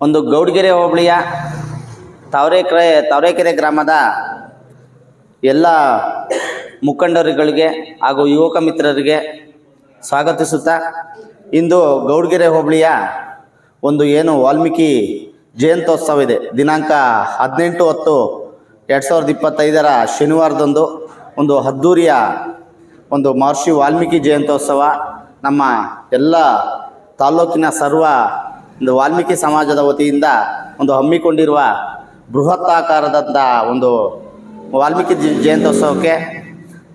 ಒಂದು ಗೌಡಗೆರೆ ಹೋಬಳಿಯ ತಾವರೆಕೆರೆ ತಾವರೆಕೆರೆ ಗ್ರಾಮದ ಎಲ್ಲ ಮುಖಂಡರುಗಳಿಗೆ ಹಾಗೂ ಯುವಕ ಮಿತ್ರರಿಗೆ ಸ್ವಾಗತಿಸುತ್ತಾ ಇಂದು ಗೌಡಗೆರೆ ಹೋಬಳಿಯ ಒಂದು ಏನು ವಾಲ್ಮೀಕಿ ಜಯಂತ್ಯೋತ್ಸವ ಇದೆ ದಿನಾಂಕ ಹದಿನೆಂಟು ಹತ್ತು ಎರಡು ಸಾವಿರದ ಇಪ್ಪತ್ತೈದರ ಶನಿವಾರದಂದು ಒಂದು ಅದ್ಧೂರಿಯ ಒಂದು ಮಹರ್ಷಿ ವಾಲ್ಮೀಕಿ ಜಯಂತ್ಯೋತ್ಸವ ನಮ್ಮ ಎಲ್ಲ ತಾಲೂಕಿನ ಸರ್ವ ಒಂದು ವಾಲ್ಮೀಕಿ ಸಮಾಜದ ವತಿಯಿಂದ ಒಂದು ಹಮ್ಮಿಕೊಂಡಿರುವ ಬೃಹತ್ತಾಕಾರದಂಥ ಒಂದು ವಾಲ್ಮೀಕಿ ಜಯಂತ್ಯೋತ್ಸವಕ್ಕೆ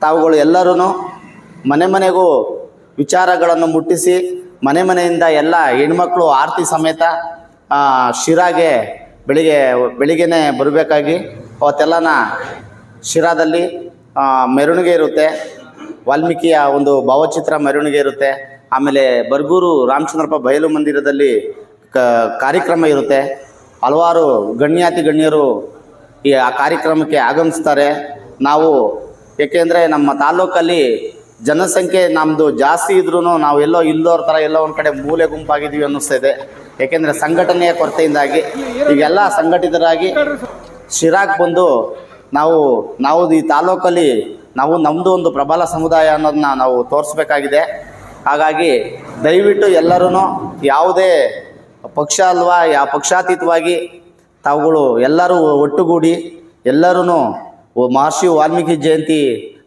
ತಾವುಗಳು ಎಲ್ಲರೂ ಮನೆ ಮನೆಗೂ ವಿಚಾರಗಳನ್ನು ಮುಟ್ಟಿಸಿ ಮನೆ ಮನೆಯಿಂದ ಎಲ್ಲ ಹೆಣ್ಮಕ್ಳು ಆರತಿ ಸಮೇತ ಶಿರಾಗೆ ಬೆಳಿಗ್ಗೆ, ಬೆಳಿಗ್ಗೆನೇ ಬರಬೇಕಾಗಿ ಅವತ್ತೆಲ್ಲನ ಶಿರಾದಲ್ಲಿ ಮೆರವಣಿಗೆ ಇರುತ್ತೆ. ವಾಲ್ಮೀಕಿಯ ಒಂದು ಭಾವಚಿತ್ರ ಮೆರವಣಿಗೆ ಇರುತ್ತೆ. ಆಮೇಲೆ ಬರ್ಗೂರು ರಾಮಚಂದ್ರಪ್ಪ ಬಯಲು ಮಂದಿರದಲ್ಲಿ ಕಾರ್ಯಕ್ರಮ ಇರುತ್ತೆ. ಹಲವಾರು ಗಣ್ಯಾತಿ ಗಣ್ಯರು ಈ, ಆ ಕಾರ್ಯಕ್ರಮಕ್ಕೆ ಆಗಮಿಸ್ತಾರೆ. ನಾವು, ಏಕೆಂದರೆ ನಮ್ಮ ತಾಲೂಕಲ್ಲಿ ಜನಸಂಖ್ಯೆ ನಮ್ಮದು ಜಾಸ್ತಿ ಇದ್ರೂ ನಾವು ಎಲ್ಲೋ ಇಲ್ಲೋರ ಥರ ಎಲ್ಲೋ ಒಂದು ಕಡೆ ಮೂಲೆ ಗುಂಪಾಗಿದ್ದೀವಿ ಅನ್ನಿಸ್ತಾ ಇದೆ. ಏಕೆಂದರೆ ಸಂಘಟನೆಯ ಕೊರತೆಯಿಂದಾಗಿ ಈಗೆಲ್ಲ ಸಂಘಟಿತರಾಗಿ ಶಿರಾಗ್ ಬಂದು ನಾವು ನಾವು ಈ ತಾಲೂಕಲ್ಲಿ ನಾವು ನಮ್ಮದು ಒಂದು ಪ್ರಬಲ ಸಮುದಾಯ ಅನ್ನೋದನ್ನ ನಾವು ತೋರಿಸ್ಬೇಕಾಗಿದೆ. ಹಾಗಾಗಿ ದಯವಿಟ್ಟು ಎಲ್ಲರೂ ಯಾವುದೇ ಪಕ್ಷ ಅಲ್ವಾ ಯಾವ ಪಕ್ಷಾತೀತವಾಗಿ ತಾವುಗಳು ಎಲ್ಲರೂ ಒಟ್ಟುಗೂಡಿ ಎಲ್ಲರೂ ಮಹರ್ಷಿ ವಾಲ್ಮೀಕಿ ಜಯಂತಿ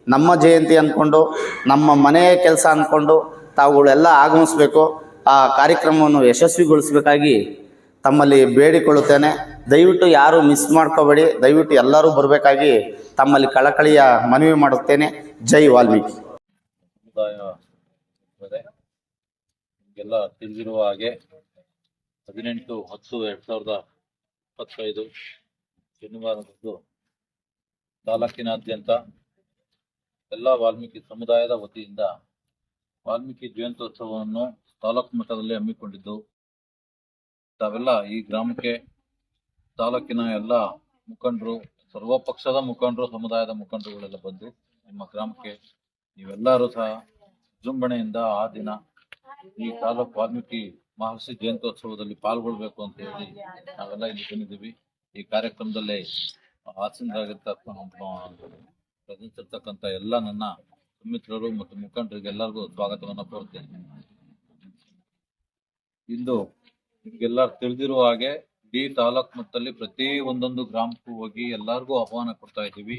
ನಮ್ಮ ಜಯಂತಿ ಅಂದ್ಕೊಂಡು, ನಮ್ಮ ಮನೆಯ ಕೆಲಸ ಅಂದ್ಕೊಂಡು ತಾವುಗಳೆಲ್ಲ ಆಗಮಿಸಬೇಕು. ಆ ಕಾರ್ಯಕ್ರಮವನ್ನು ಯಶಸ್ವಿಗೊಳಿಸಬೇಕಾಗಿ ತಮ್ಮಲ್ಲಿ ಬೇಡಿಕೊಳ್ಳುತ್ತೇನೆ. ದಯವಿಟ್ಟು ಯಾರು ಮಿಸ್ ಮಾಡ್ಕೋಬೇಡಿ. ದಯವಿಟ್ಟು ಎಲ್ಲರೂ ಬರಬೇಕಾಗಿ ತಮ್ಮಲ್ಲಿ ಕಳಕಳಿಯ ಮನವಿ ಮಾಡುತ್ತೇನೆ. ಜೈ ವಾಲ್ಮೀಕಿ. ಎಲ್ಲ ತಿಳಿದಿರುವ ಹಾಗೆ ಹದಿನೆಂಟು, ಹತ್ತು, ಎರಡ್ ಸಾವಿರದ ಇಪ್ಪತ್ತೈದು ಶನಿವಾರದಂದು ತಾಲೂಕಿನಾದ್ಯಂತ ಎಲ್ಲ ವಾಲ್ಮೀಕಿ ಸಮುದಾಯದ ವತಿಯಿಂದ ವಾಲ್ಮೀಕಿ ಜಯಂತ್ಯೋತ್ಸವವನ್ನು ತಾಲೂಕು ಮಟ್ಟದಲ್ಲಿ ಹಮ್ಮಿಕೊಂಡಿದ್ದು, ತಾವೆಲ್ಲ ಈ ಗ್ರಾಮಕ್ಕೆ ತಾಲೂಕಿನ ಎಲ್ಲ ಮುಖಂಡರು ಸರ್ವ ಪಕ್ಷದ ಮುಖಂಡರು, ಸಮುದಾಯದ ಮುಖಂಡರುಗಳೆಲ್ಲ ಬಂದು ನಿಮ್ಮ ಗ್ರಾಮಕ್ಕೆ ನೀವೆಲ್ಲರೂ ಸಹ ವಿಜೃಂಭಣೆಯಿಂದ ಆ ದಿನ ಈ ತಾಲೂಕು ವಾಲ್ಮೀಕಿ ಮಹರ್ಷಿ ಜಯಂತ್ಯೋತ್ಸವದಲ್ಲಿ ಪಾಲ್ಗೊಳ್ಬೇಕು ಅಂತ ಹೇಳಿ ನಾವೆಲ್ಲ ಇಲ್ಲಿ ಬಂದಿದ್ದೀವಿ. ಈ ಕಾರ್ಯಕ್ರಮದಲ್ಲಿ ಹಾಸನದಾಗಿರ್ತಕ್ಕಂಥ ಎಲ್ಲ ನನ್ನ ಮಿತ್ರರು ಮತ್ತು ಮುಖಂಡರಿಗೆ ಎಲ್ಲರಿಗೂ ಸ್ವಾಗತವನ್ನು ಕೋರ್ತೇನೆ. ಇಂದು ನಿಮ್ಗೆಲ್ಲ ತಿಳಿದಿರುವ ಹಾಗೆ ಡಿ ತಾಲೂಕ್ ಮಟ್ಟದಲ್ಲಿ ಪ್ರತಿ ಒಂದೊಂದು ಗ್ರಾಮಕ್ಕೂ ಹೋಗಿ ಎಲ್ಲರಿಗೂ ಆಹ್ವಾನ ಕೊಡ್ತಾ ಇದ್ದೀವಿ.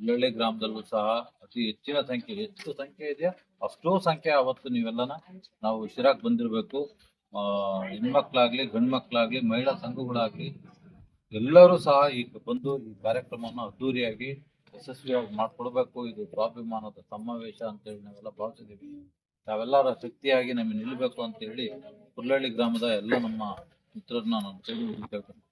ಒಳ್ಳೊಳ್ಳೆ ಗ್ರಾಮದಲ್ಲೂ ಸಹ ಅತಿ ಹೆಚ್ಚಿನ ಸಂಖ್ಯೆ ಎಷ್ಟು ಸಂಖ್ಯೆ ಇದೆಯಾ? ಅಷ್ಟೋ ಸಂಖ್ಯೆ ಅವತ್ತು ನೀವೆಲ್ಲನ ನಾವು ಶಿರಾಕ್ ಬಂದಿರಬೇಕು. ಹೆಣ್ಮಕ್ಳಾಗ್ಲಿ, ಗಂಡ್ಮಕ್ಳಾಗ್ಲಿ, ಮಹಿಳಾ ಸಂಘಗಳಾಗ್ಲಿ ಎಲ್ಲರೂ ಸಹ ಈಗ ಬಂದು ಈ ಕಾರ್ಯಕ್ರಮವನ್ನು ಅದ್ದೂರಿಯಾಗಿ ಯಶಸ್ವಿಯಾಗಿ ಮಾಡ್ಕೊಡ್ಬೇಕು. ಇದು ಸ್ವಾಭಿಮಾನದ ಸಮಾವೇಶ ಅಂತ ಹೇಳಿ ನಾವೆಲ್ಲ ಭಾವಿಸಿದೀವಿ ತಾವೆಲ್ಲರ ಶಕ್ತಿಯಾಗಿ ನಮಗೆ ನಿಲ್ಲಬೇಕು ಅಂತ ಹೇಳಿ ಕುರ್ಲಹಳ್ಳಿ ಗ್ರಾಮದ ಎಲ್ಲ ನಮ್ಮ ಮಿತ್ರರನ್ನ ನಾನು ಕೇಳಿ ಕೇಳ್ತೇನೆ.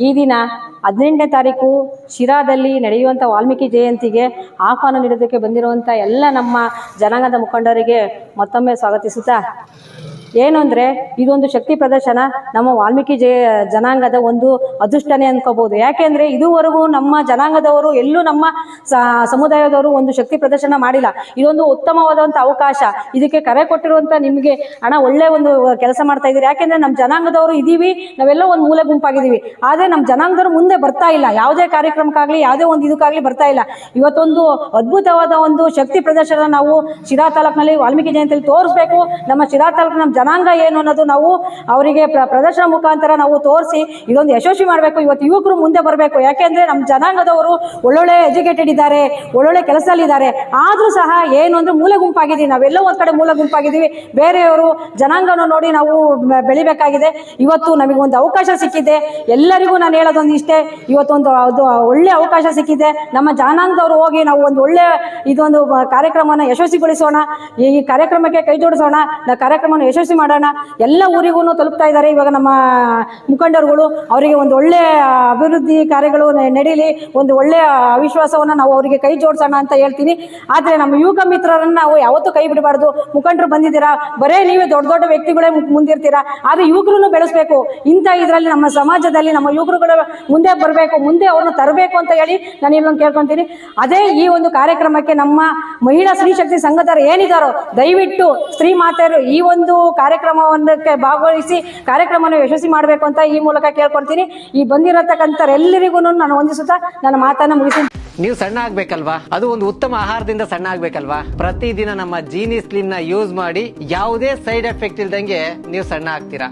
ಈ ದಿನ ಹದಿನೆಂಟನೇ ತಾರೀಕು ಶಿರಾದಲ್ಲಿ ನಡೆಯುವಂಥ ವಾಲ್ಮೀಕಿ ಜಯಂತಿಗೆ ಆಹ್ವಾನ ನೀಡೋದಕ್ಕೆ ಬಂದಿರುವಂಥ ಎಲ್ಲ ನಮ್ಮ ಜನಾಂಗದ ಮುಖಂಡರಿಗೆ ಮತ್ತೊಮ್ಮೆ ಸ್ವಾಗತಿಸುತ್ತಾ? ಏನು ಅಂದರೆ ಇದೊಂದು ಶಕ್ತಿ ಪ್ರದರ್ಶನ. ನಮ್ಮ ವಾಲ್ಮೀಕಿ ಜನಾಂಗದ ಒಂದು ಅದೃಷ್ಟನೇ ಅನ್ಕೋಬೋದು. ಯಾಕೆಂದ್ರೆ ಇದುವರೆಗೂ ನಮ್ಮ ಜನಾಂಗದವರು ಎಲ್ಲೂ ನಮ್ಮ ಸಮುದಾಯದವರು ಒಂದು ಶಕ್ತಿ ಪ್ರದರ್ಶನ ಮಾಡಿಲ್ಲ. ಇದೊಂದು ಉತ್ತಮವಾದಂಥ ಅವಕಾಶ. ಇದಕ್ಕೆ ಕರೆ ಕೊಟ್ಟಿರುವಂಥ ನಿಮಗೆ ಹಣ ಒಳ್ಳೆ ಒಂದು ಕೆಲಸ ಮಾಡ್ತಾ ಇದ್ದೀರಿ. ಯಾಕೆಂದರೆ ನಮ್ಮ ಜನಾಂಗದವರು ಇದ್ದೀವಿ ನಾವೆಲ್ಲ ಒಂದು ಮೂಲೆ ಗುಂಪಾಗಿದ್ದೀವಿ. ಆದರೆ ನಮ್ಮ ಜನಾಂಗದವರು ಮುಂದೆ ಬರ್ತಾ ಇಲ್ಲ. ಯಾವುದೇ ಕಾರ್ಯಕ್ರಮಕ್ಕಾಗಲಿ, ಯಾವುದೇ ಒಂದು ಇದಕ್ಕಾಗಲಿ ಬರ್ತಾ ಇಲ್ಲ. ಇವತ್ತೊಂದು ಅದ್ಭುತವಾದ ಒಂದು ಶಕ್ತಿ ಪ್ರದರ್ಶನ ನಾವು ಶಿರಾ ತಾಲೂಕಿನಲ್ಲಿ ವಾಲ್ಮೀಕಿ ಜಯಂತಿಯಲ್ಲಿ ತೋರಿಸ್ಬೇಕು. ನಮ್ಮ ಶಿರಾ ತಾಲೂಕು ನಮ್ಮ ಜನಾಂಗ ಏನು ಅನ್ನೋದು ನಾವು ಅವರಿಗೆ ಪ್ರ- ಪ್ರದರ್ಶನ ಮುಖಾಂತರ ನಾವು ತೋರಿಸಿ ಇದೊಂದು ಯಶಸ್ವಿ ಮಾಡಬೇಕು. ಇವತ್ತು ಯುವಕರು ಮುಂದೆ ಬರಬೇಕು. ಯಾಕೆಂದ್ರೆ ನಮ್ಮ ಜನಾಂಗದವರು ಒಳ್ಳೊಳ್ಳೆ ಎಜುಕೇಟೆಡ್ ಇದ್ದಾರೆ, ಒಳ್ಳೊಳ್ಳೆ ಕೆಲಸದಲ್ಲಿದ್ದಾರೆ. ಆದರೂ ಸಹ ಏನು ಅಂದ್ರೆ ಮೂಲ ಗುಂಪಾಗಿದ್ದೀವಿ. ನಾವೆಲ್ಲೋ ಒಂದು ಕಡೆ ಮೂಲ ಗುಂಪಾಗಿದ್ದೀವಿ. ಬೇರೆಯವರು ಜನಾಂಗನ ನೋಡಿ ನಾವು ಬೆಳಿಬೇಕಾಗಿದೆ. ಇವತ್ತು ನಮಗೆ ಒಂದು ಅವಕಾಶ ಸಿಕ್ಕಿದೆ. ಎಲ್ಲರಿಗೂ ನಾನು ಹೇಳೋದೊಂದು ಇಷ್ಟೇ. ಇವತ್ತೊಂದು ಅದು ಒಳ್ಳೆ ಅವಕಾಶ ಸಿಕ್ಕಿದೆ. ನಮ್ಮ ಜನಾಂಗದವರು ಹೋಗಿ ನಾವು ಒಂದು ಒಳ್ಳೆ ಇದೊಂದು ಕಾರ್ಯಕ್ರಮವನ್ನು ಯಶಸ್ವಿಗೊಳಿಸೋಣ. ಈ ಕಾರ್ಯಕ್ರಮಕ್ಕೆ ಕೈ ಜೋಡಿಸೋಣ. ಕಾರ್ಯಕ್ರಮವನ್ನು ಯಶಸ್ವಿ ಮಾಡೋಣ. ಎಲ್ಲ ಊರಿಗೂ ತಲುಪ್ತಾ ಇದ್ದಾರೆ ಇವಾಗ ನಮ್ಮ ಮುಖಂಡರುಗಳು ಅವರಿಗೆ ಒಂದು ಒಳ್ಳೆ ಅಭಿವೃದ್ಧಿ ಕಾರ್ಯಗಳು ನಡೀಲಿ. ಒಂದು ಒಳ್ಳೆ ಅವಿಶ್ವಾಸವನ್ನು ನಾವು ಅವರಿಗೆ ಕೈ ಜೋಡಿಸೋಣ ಅಂತ ಹೇಳ್ತೀನಿ. ಆದರೆ ನಮ್ಮ ಯುವಕ ಮಿತ್ರರನ್ನು ನಾವು ಯಾವತ್ತೂ ಕೈ ಬಿಡಬಾರ್ದು. ಮುಖಂಡರು ಬಂದಿದ್ದೀರಾ? ಬರೇ ನೀವೇ ದೊಡ್ಡ ದೊಡ್ಡ ವ್ಯಕ್ತಿಗಳೇ ಮುಂದಿರ್ತೀರಾ? ಆದರೆ ಯುವಕರನ್ನು ಬೆಳೆಸಬೇಕು. ಇಂಥ ಇದರಲ್ಲಿ ನಮ್ಮ ಸಮಾಜದಲ್ಲಿ ನಮ್ಮ ಯುವಕರುಗಳು ಮುಂದೆ ಬರಬೇಕು. ಮುಂದೆ ಅವ್ರನ್ನ ತರಬೇಕು ಅಂತ ಹೇಳಿ ನಾನು ಇಲ್ಲೊಂದು ಕೇಳ್ಕೊತೀನಿ. ಅದೇ ಈ ಒಂದು ಕಾರ್ಯಕ್ರಮಕ್ಕೆ ನಮ್ಮ ಮಹಿಳಾ ಸ್ತ್ರೀ ಶಕ್ತಿ ಸಂಘದವರು ಏನಿದ್ದಾರೋ ದಯವಿಟ್ಟು ಸ್ತ್ರೀ ಮಾತೆಯರು ಈ ಒಂದು ಕಾರ್ಯಕ್ರಮವನ್ನಕ್ಕೆ ಭಾಗವಹಿಸಿ ಕಾರ್ಯಕ್ರಮವನ್ನು ಯಶಸ್ವಿ ಮಾಡಬೇಕು ಅಂತ ಈ ಮೂಲಕ ಕೇಳ್ಕೊಡ್ತೀನಿ. ಈ ಬಂದಿರತಕ್ಕಂಥರೆಲ್ಲರಿಗೂ ನಾನು ಹೊಂದಿಸುತ್ತಾ ನನ್ನ ಮಾತನ್ನು ಮುಗಿಸಿ. ನೀವು ಸಣ್ಣ ಆಗ್ಬೇಕಲ್ವಾ? ಅದು ಒಂದು ಉತ್ತಮ ಆಹಾರದಿಂದ ಸಣ್ಣ ಆಗ್ಬೇಕಲ್ವಾ? ಪ್ರತಿದಿನ ನಮ್ಮ ಜೀನಿ ಸ್ಲಿಮ್ನ ಯೂಸ್ ಮಾಡಿ ಯಾವುದೇ ಸೈಡ್ ಎಫೆಕ್ಟ್ ಇಲ್ದಂಗೆ ನೀವು ಸಣ್ಣ ಆಗ್ತೀರಾ?